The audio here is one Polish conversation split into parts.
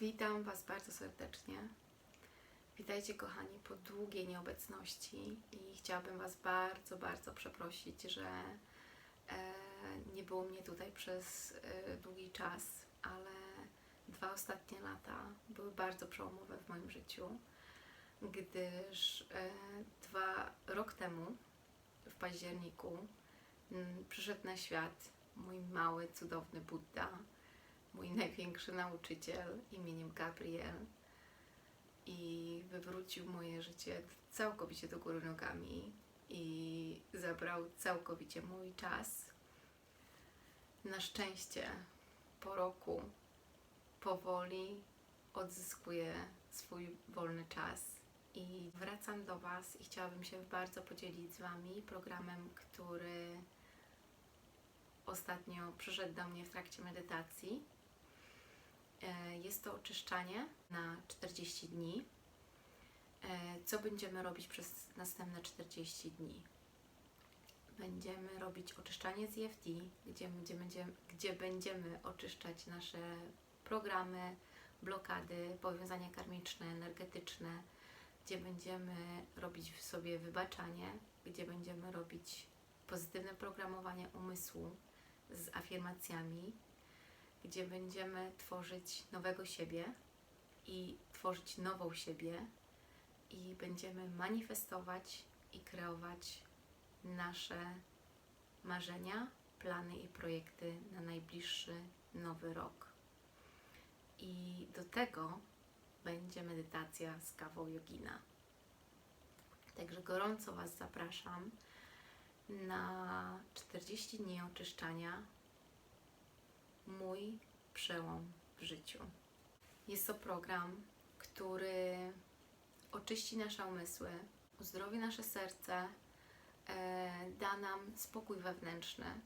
Witam Was bardzo serdecznie. Witajcie, kochani, po długiej nieobecności i chciałabym Was bardzo, bardzo przeprosić, że e, nie było mnie tutaj przez e, długi czas, ale dwa ostatnie lata były bardzo przełomowe w moim życiu, gdyż e, dwa rok temu, w październiku, m, przyszedł na świat mój mały, cudowny Buddha, mój największy nauczyciel imieniem Gabriel i wywrócił moje życie całkowicie do góry nogami i zabrał całkowicie mój czas. Na szczęście po roku powoli odzyskuję swój wolny czas i wracam do Was i chciałabym się bardzo podzielić z Wami programem, który ostatnio przyszedł do mnie w trakcie medytacji. E, Jest to oczyszczanie na 40 dni. E, Co będziemy robić przez następne 40 dni? Będziemy robić oczyszczanie z EFT, gdzie będziemy, gdzie będziemy oczyszczać nasze programy, blokady, powiązania karmiczne, energetyczne, gdzie będziemy robić w sobie wybaczanie, gdzie będziemy robić pozytywne programowanie umysłu z afirmacjami, gdzie będziemy tworzyć nowego siebie i tworzyć nową siebie i będziemy manifestować i kreować nasze marzenia, plany i projekty na najbliższy nowy rok. I do tego będzie medytacja z kawą jogina. Także gorąco Was zapraszam na 40 dni oczyszczania mój przełom w życiu. Jest to program, który oczyści nasze umysły, uzdrowi nasze serce, e, da nam spokój wewnętrzny,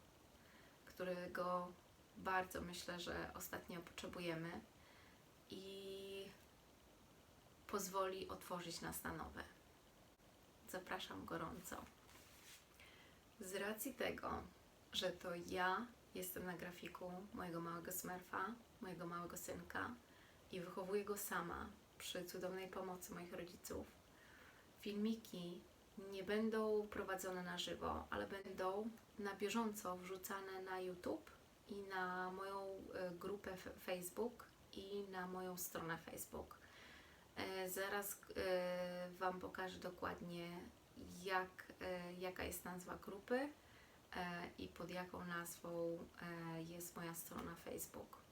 którego bardzo myślę, że ostatnio potrzebujemy i pozwoli otworzyć nas na nowe. Zapraszam gorąco. Z racji tego, że to ja jestem na grafiku mojego małego smerfa, mojego małego synka i wychowuję go sama przy cudownej pomocy moich rodziców, filmiki nie będą prowadzone na żywo, ale będą na bieżąco wrzucane na YouTube i na moją e, grupę Facebook i na moją stronę Facebook. E, Zaraz e, Wam pokażę dokładnie, jak, jaka jest nazwa grupy i pod jaką nazwą e, jest moja strona Facebook.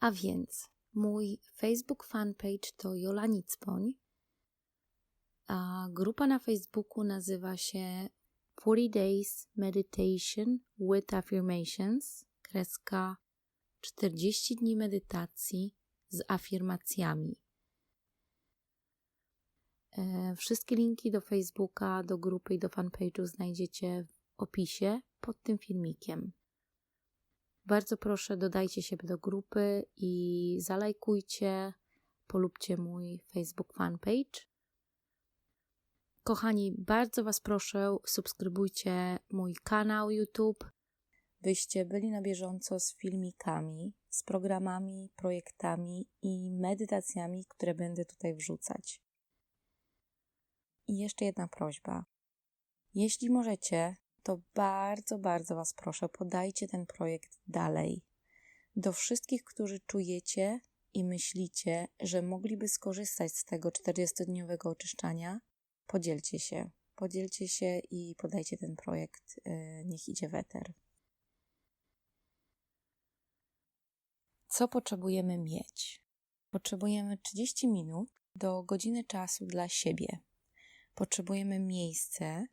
A więc mój Facebook fanpage to Jola Nicpoń, a grupa na Facebooku nazywa się 40 Days Meditation with Affirmations, kreska 40 dni medytacji z afirmacjami. E, Wszystkie linki do Facebooka, do grupy i do fanpage'u znajdziecie w opisie pod tym filmikiem. Bardzo proszę, dodajcie się do grupy i zalajkujcie, polubcie mój Facebook fanpage. Kochani, bardzo Was proszę, subskrybujcie mój kanał YouTube, byście byli na bieżąco z filmikami, z programami, projektami i medytacjami, które będę tutaj wrzucać. I jeszcze jedna prośba. Jeśli możecie, to bardzo, bardzo Was proszę, podajcie ten projekt dalej. Do wszystkich, którzy czujecie i myślicie, że mogliby skorzystać z tego 40-dniowego oczyszczania, podzielcie się. Podzielcie się i podajcie ten projekt. yy, Niech idzie w eter. Co potrzebujemy mieć? Potrzebujemy 30 minut do godziny czasu dla siebie. Potrzebujemy miejsce,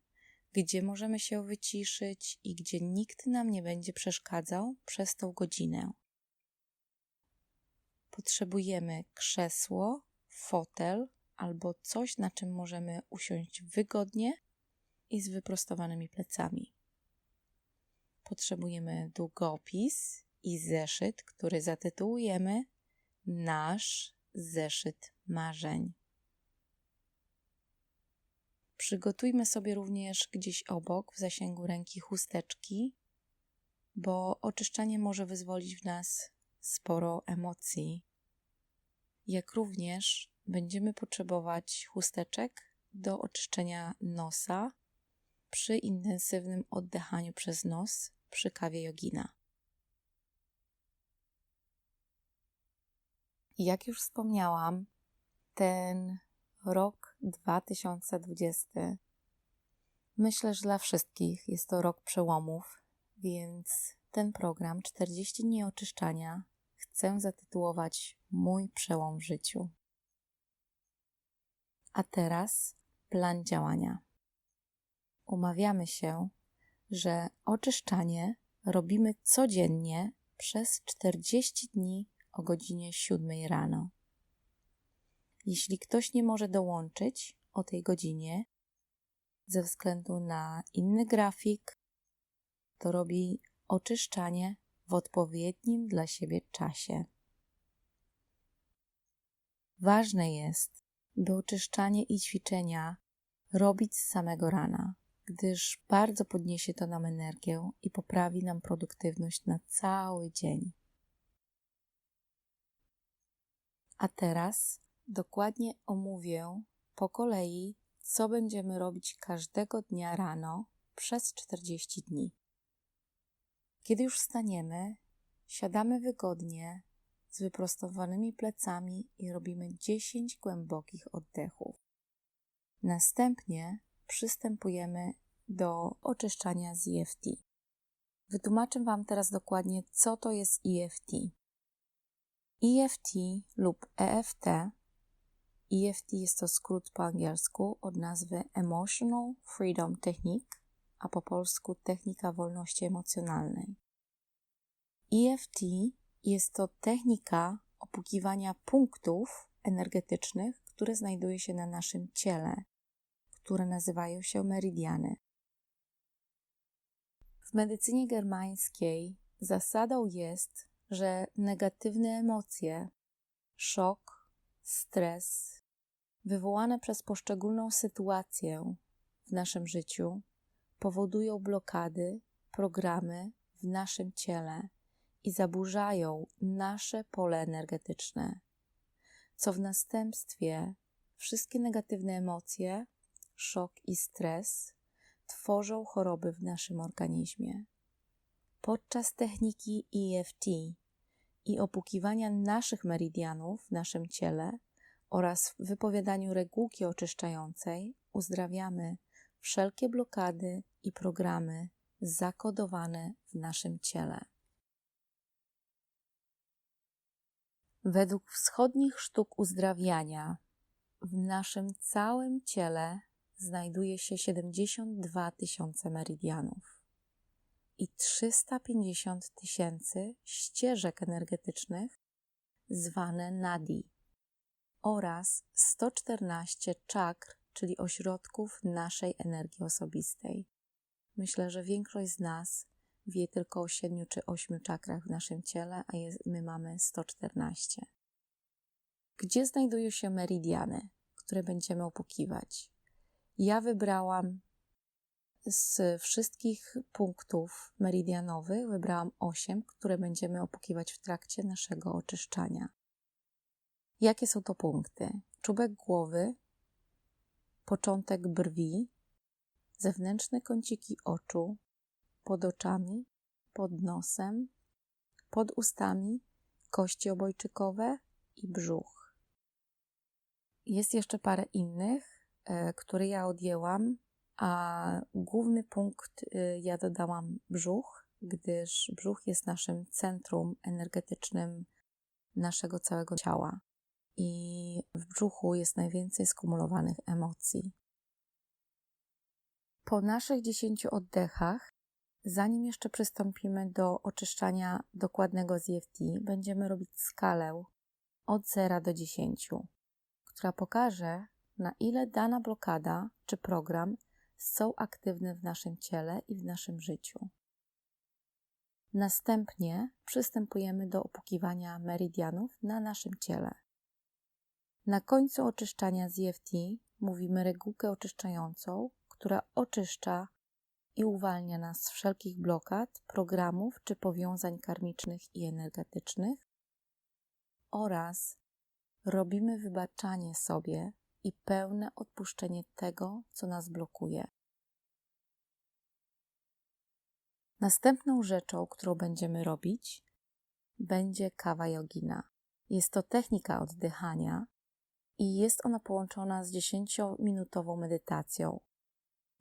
gdzie możemy się wyciszyć i gdzie nikt nam nie będzie przeszkadzał przez tą godzinę. Potrzebujemy krzesło, fotel albo coś, na czym możemy usiąść wygodnie i z wyprostowanymi plecami. Potrzebujemy długopis i zeszyt, który zatytułujemy Nasz zeszyt marzeń. Przygotujmy sobie również gdzieś obok, w zasięgu ręki, chusteczki, bo oczyszczanie może wyzwolić w nas sporo emocji, jak również będziemy potrzebować chusteczek do oczyszczenia nosa przy intensywnym oddechaniu przez nos przy kawie jogina. Jak już wspomniałam, ten rok 2020 myślę, że dla wszystkich jest to rok przełomów, więc ten program 40 dni oczyszczania chcę zatytułować Mój przełom w życiu. A teraz plan działania. Umawiamy się, że oczyszczanie robimy codziennie przez 40 dni o godzinie 7 rano. Jeśli ktoś nie może dołączyć o tej godzinie ze względu na inny grafik, to robi oczyszczanie w odpowiednim dla siebie czasie. Ważne jest, by oczyszczanie i ćwiczenia robić z samego rana, gdyż bardzo podniesie to nam energię i poprawi nam produktywność na cały dzień. A teraz dokładnie omówię po kolei, co będziemy robić każdego dnia rano przez 40 dni. Kiedy już wstaniemy, siadamy wygodnie z wyprostowanymi plecami i robimy 10 głębokich oddechów. Następnie przystępujemy do oczyszczania z EFT. Wytłumaczę Wam teraz dokładnie, co to jest EFT. EFT lub EFT. EFT jest to skrót po angielsku od nazwy Emotional Freedom Technique, a po polsku Technika Wolności Emocjonalnej. EFT jest to technika opukiwania punktów energetycznych, które znajduje się na naszym ciele, które nazywają się meridiany. W medycynie germańskiej zasadą jest, że negatywne emocje, szok, stres, wywołane przez poszczególną sytuację w naszym życiu, powodują blokady, programy w naszym ciele i zaburzają nasze pole energetyczne, co w następstwie wszystkie negatywne emocje, szok i stres tworzą choroby w naszym organizmie. Podczas techniki EFT i opukiwania naszych meridianów w naszym ciele oraz w wypowiadaniu regułki oczyszczającej uzdrawiamy wszelkie blokady i programy zakodowane w naszym ciele. Według wschodnich sztuk uzdrawiania w naszym całym ciele znajduje się 72 tysiące meridianów i 350 tysięcy ścieżek energetycznych zwane nadi oraz 114 czakr, czyli ośrodków naszej energii osobistej. Myślę, że większość z nas wie tylko o 7 czy 8 czakrach w naszym ciele, a jest, my mamy 114. Gdzie znajdują się meridiany, które będziemy opukiwać? Ja wybrałam z wszystkich punktów meridianowych, wybrałam 8, które będziemy opukiwać w trakcie naszego oczyszczania. Jakie są to punkty? Czubek głowy, początek brwi, zewnętrzne kąciki oczu, pod oczami, pod nosem, pod ustami, kości obojczykowe i brzuch. Jest jeszcze parę innych, e, które ja odjęłam, a główny punkt e, ja dodałam brzuch, gdyż brzuch jest naszym centrum energetycznym naszego całego ciała. I w brzuchu jest najwięcej skumulowanych emocji. Po naszych 10 oddechach Zanim jeszcze przystąpimy do oczyszczania dokładnego z EFT, będziemy robić skalę od 0 do 10, która pokaże, na ile dana blokada czy program są aktywne w naszym ciele i w naszym życiu. Następnie przystępujemy do opukiwania meridianów na naszym ciele. Na końcu oczyszczania z EFT mówimy regułkę oczyszczającą, która oczyszcza i uwalnia nas z wszelkich blokad, programów czy powiązań karmicznych i energetycznych, oraz robimy wybaczanie sobie i pełne odpuszczenie tego, co nas blokuje. Następną rzeczą, którą będziemy robić, będzie kawa jogina. Jest to technika oddychania i jest ona połączona z 10-minutową medytacją,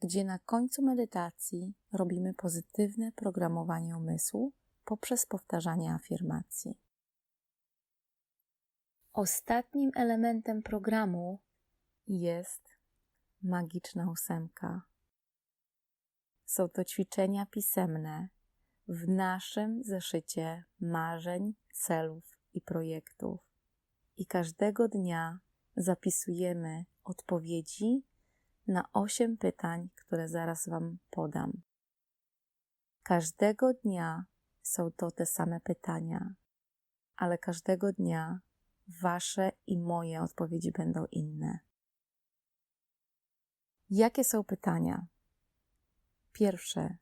gdzie na końcu medytacji robimy pozytywne programowanie umysłu poprzez powtarzanie afirmacji. Ostatnim elementem programu jest magiczna ósemka. Są to ćwiczenia pisemne w naszym zeszycie marzeń, celów i projektów. I każdego dnia zapisujemy odpowiedzi na osiem pytań, które zaraz Wam podam. Każdego dnia są to te same pytania, ale każdego dnia Wasze i moje odpowiedzi będą inne. Jakie są pytania? Pierwsze,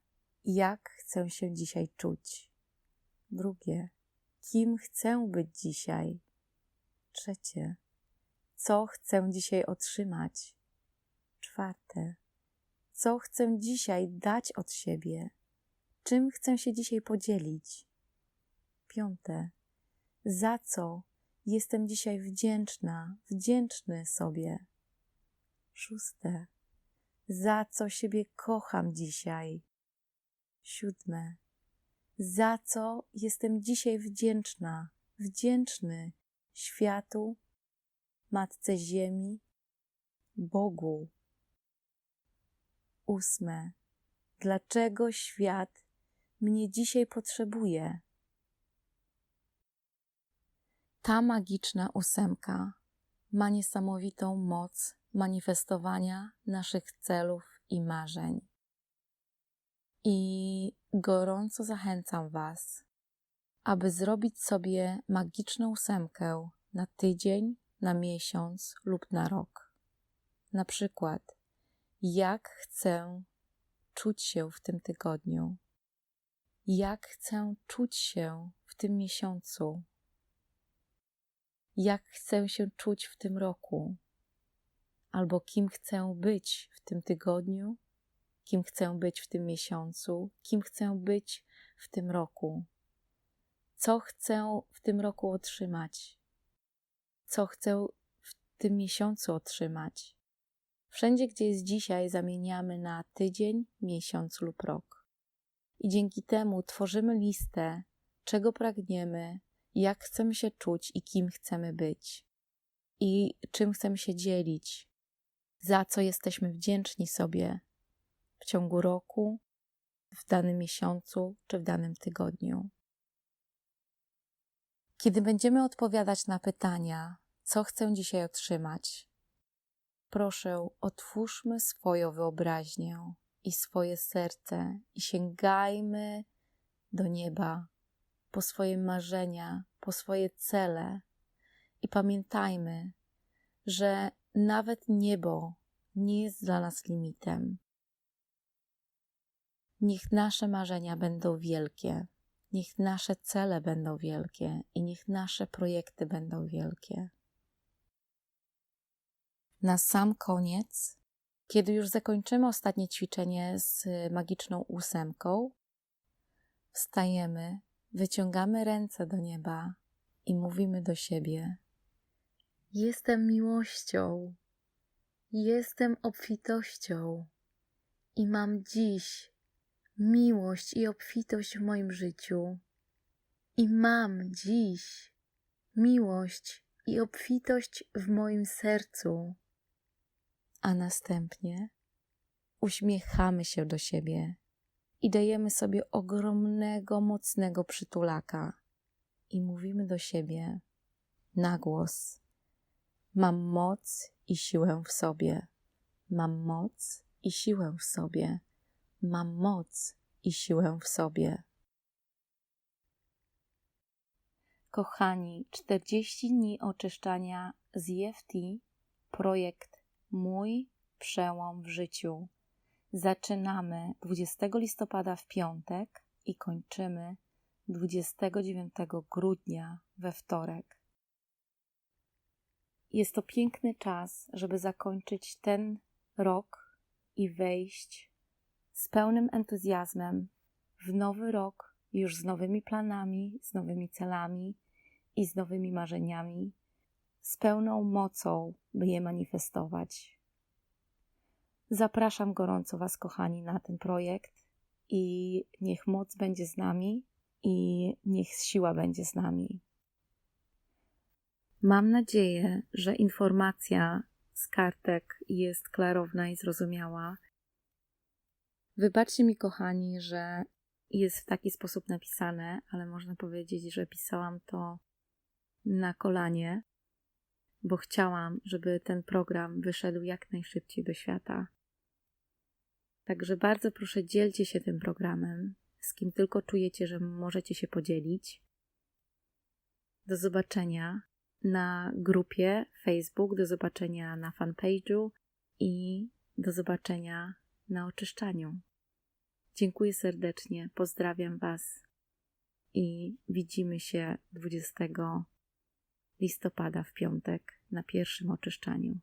jak chcę się dzisiaj czuć? Drugie, kim chcę być dzisiaj? Trzecie, co chcę dzisiaj otrzymać? Czwarte, co chcę dzisiaj dać od siebie? Czym chcę się dzisiaj podzielić? Piąte, za co jestem dzisiaj wdzięczna, wdzięczny sobie? Szóste, za co siebie kocham dzisiaj? Siódme, za co jestem dzisiaj wdzięczna, wdzięczny światu, Matce Ziemi, Bogu. Ósme, dlaczego świat mnie dzisiaj potrzebuje? Ta magiczna ósemka ma niesamowitą moc manifestowania naszych celów i marzeń. I gorąco zachęcam Was, aby zrobić sobie magiczną ósemkę na tydzień, na miesiąc lub na rok. Na przykład, jak chcę czuć się w tym tygodniu, jak chcę czuć się w tym miesiącu, jak chcę się czuć w tym roku, albo kim chcę być w tym tygodniu, kim chcę być w tym miesiącu, kim chcę być w tym roku, co chcę w tym roku otrzymać, co chcę w tym miesiącu otrzymać. Wszędzie, gdzie jest dzisiaj, zamieniamy na tydzień, miesiąc lub rok. I dzięki temu tworzymy listę, czego pragniemy, jak chcemy się czuć i kim chcemy być, i czym chcemy się dzielić, za co jesteśmy wdzięczni sobie w ciągu roku, w danym miesiącu czy w danym tygodniu. Kiedy będziemy odpowiadać na pytania, co chcę dzisiaj otrzymać, proszę, otwórzmy swoją wyobraźnię i swoje serce i sięgajmy do nieba po swoje marzenia, po swoje cele i pamiętajmy, że nawet niebo nie jest dla nas limitem. Niech nasze marzenia będą wielkie, niech nasze cele będą wielkie i niech nasze projekty będą wielkie. Na sam koniec, kiedy już zakończymy ostatnie ćwiczenie z magiczną ósemką, wstajemy, wyciągamy ręce do nieba i mówimy do siebie: Jestem miłością, jestem obfitością i mam dziś miłość i obfitość w moim życiu. I mam dziś miłość i obfitość w moim sercu. A następnie uśmiechamy się do siebie i dajemy sobie ogromnego, mocnego przytulaka i mówimy do siebie na głos: Mam moc i siłę w sobie. Mam moc i siłę w sobie. Mam moc i siłę w sobie. Kochani, 40 dni oczyszczania z EFT, projekt Mój przełom w życiu. Zaczynamy 20 listopada w piątek i kończymy 29 grudnia we wtorek. Jest to piękny czas, żeby zakończyć ten rok i wejść z pełnym entuzjazmem w nowy rok, już z nowymi planami, z nowymi celami i z nowymi marzeniami, z pełną mocą, by je manifestować. Zapraszam gorąco Was, kochani, na ten projekt i niech moc będzie z nami i niech siła będzie z nami. Mam nadzieję, że informacja z kartek jest klarowna i zrozumiała. Wybaczcie mi, kochani, że jest w taki sposób napisane, ale można powiedzieć, że pisałam to na kolanie, bo chciałam, żeby ten program wyszedł jak najszybciej do świata. Także bardzo proszę, dzielcie się tym programem, z kim tylko czujecie, że możecie się podzielić. Do zobaczenia na grupie Facebook, do zobaczenia na fanpage'u i do zobaczenia na oczyszczaniu. Dziękuję serdecznie, pozdrawiam Was i widzimy się 20 listopada w piątek na pierwszym oczyszczaniu.